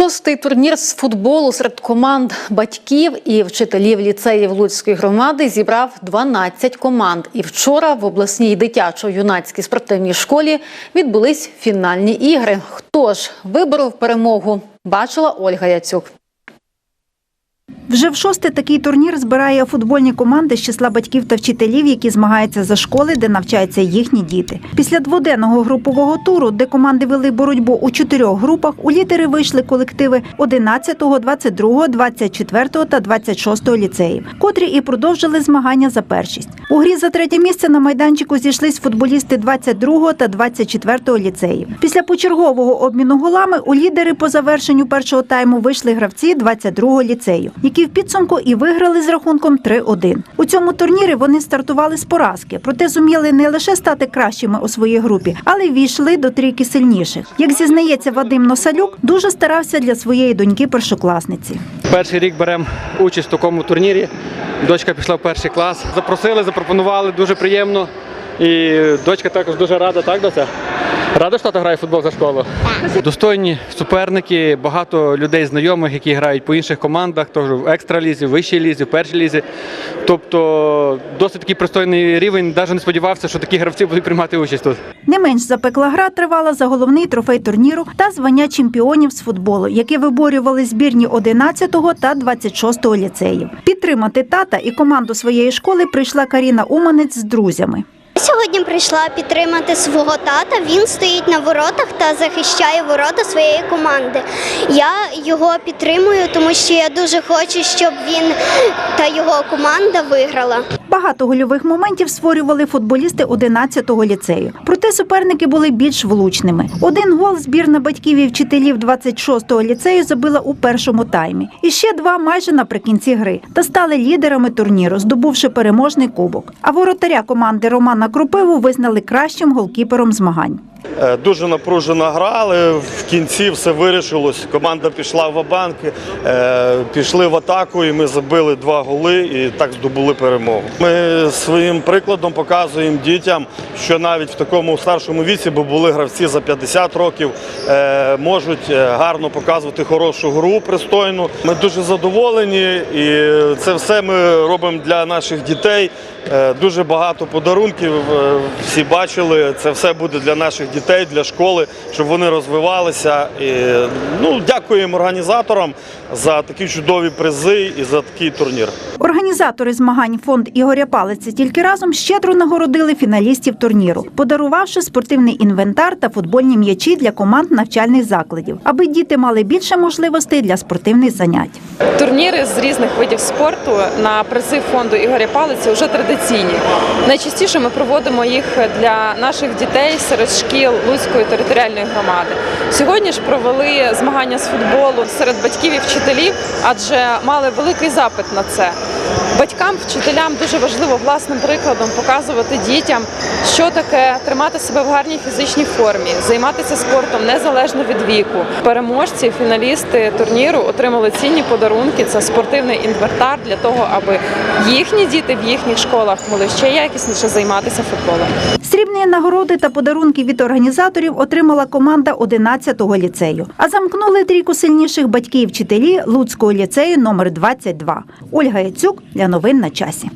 Шостий турнір з футболу серед команд батьків і вчителів ліцеїв Луцької громади зібрав 12 команд. І вчора в обласній дитячо-юнацькій спортивній школі відбулись фінальні ігри. Хто ж виборов перемогу? Бачила Ольга Яцюк. Вже в шосте такий турнір збирає футбольні команди з числа батьків та вчителів, які змагаються за школи, де навчаються їхні діти. Після дводенного групового туру, де команди вели боротьбу у чотирьох групах, у лідери вийшли колективи 11, 22, 24 та 26 ліцеїв, котрі і продовжили змагання за першість. У грі за третє місце на майданчику зійшлись футболісти 22 та 24 ліцеїв. Після почергового обміну голами у лідери по завершенню першого тайму вийшли гравці 22 ліцею, які в підсумку і виграли з рахунком 3-1. У цьому турнірі вони стартували з поразки, проте зуміли не лише стати кращими у своїй групі, але й війшли до трійки сильніших. Як зізнається Вадим Носалюк, дуже старався для своєї доньки першокласниці. Перший рік беремо участь в такому турнірі. Дочка пішла в перший клас. Запросили, запропонували, дуже приємно. І дочка також дуже рада, так, доця? Рада, що ти грає футбол за школу? Достойні суперники, багато людей знайомих, які грають по інших командах, теж в екстралізі, в вищій лізі, в першій лізі. Тобто досить такий пристойний рівень, навіть не сподівався, що такі гравці будуть приймати участь тут. Не менш запекла гра тривала за головний трофей турніру та звання чемпіонів з футболу, які виборювали збірні 11-го та 26-го ліцеїв. Підтримати тата і команду своєї школи прийшла Каріна Уманець з друзями. Сьогодні прийшла підтримати свого тата. Він стоїть на воротах та захищає ворота своєї команди. Я його підтримую, тому що я дуже хочу, щоб він та його команда виграла. Багато гольових моментів створювали футболісти 11-го ліцею. Проте суперники були більш влучними. Один гол збірна батьків і вчителів 26-го ліцею забила у першому таймі. І ще два майже наприкінці гри та стали лідерами турніру, здобувши переможний кубок. А воротаря команди Романа Крупиву визнали кращим голкіпером змагань. Е, Дуже напружена гра, але в кінці все вирішилось. Команда пішла в банки, пішли в атаку, і ми забили два голи і так здобули перемогу. Ми своїм прикладом показуємо дітям, що навіть в такому старшому віці, бо були гравці за 50 років, е, можуть е, гарно показувати хорошу гру пристойну. Ми дуже задоволені, і це все ми робимо для наших дітей. Е, Дуже багато подарунків. е, Всі бачили. Це все буде для наших дітей, для школи, щоб вони розвивалися. І, ну, дякуємо організаторам за такі чудові призи і за такий турнір. Організатори змагань фонд Ігоря Палиця тільки разом щедро нагородили фіналістів турніру, подарувавши спортивний інвентар та футбольні м'ячі для команд навчальних закладів, аби діти мали більше можливостей для спортивних занять. Турніри з різних видів спорту на призи фонду Ігоря Палиці вже традиційні. Найчастіше ми проводимо їх для наших дітей серед шкіл Луцької територіальної громади. Сьогодні ж провели змагання з футболу серед батьків і вчителів, адже мали великий запит на це. Батькам, вчителям дуже важливо власним прикладом показувати дітям, що таке тримати себе в гарній фізичній формі, займатися спортом незалежно від віку. Переможці, фіналісти турніру отримали цінні подарунки. Це спортивний інвентар для того, аби їхні діти в їхніх школах могли ще якісніше займатися футболом. Срібні нагороди та подарунки від організаторів отримала команда 11-го ліцею. А замкнули трійку сильніших батьків вчителі Луцького ліцею номер 22. Ольга Яцюк для новин на часі.